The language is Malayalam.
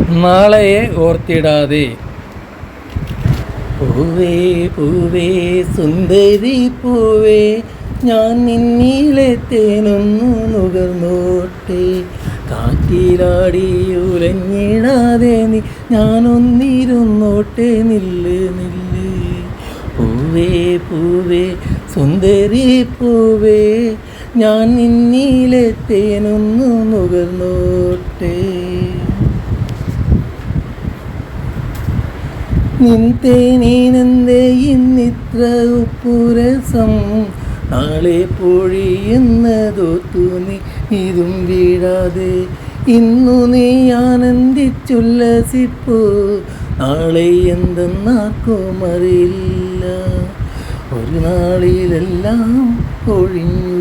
നാളെയെ ഓർത്തിടാതെ. പൂവേ പൂവേ സുന്ദരി പൂവേ ഞാൻ നിന്നിലെ തേനൊന്നു നുകർന്നോട്ടെ. കാറ്റിലാടി ഉലഞ്ഞിടാതെ നീ ഞാനൊന്നിരുന്നോട്ടെ. നില്ല് നില്ല്. പൂവേ പൂവേ സുന്ദരി പൂവേ ഞാൻ നിന്നിലെ തേനൊന്നു നുകർന്നോട്ടെ. നിന്തേനീനന്തേ ഇന്നിത്ര ഉപ്പുരസം നാളെ പൊഴിയുന്നതോത്തു നീ ഇതും വീഴാതെ ഇന്നു നീ ആനന്ദിച്ചുല്ലസിപ്പോ നാളെ എന്തെന്നാക്കുമറിയില്ല ഒരു നാളിലെല്ലാം ഒഴിഞ്ഞു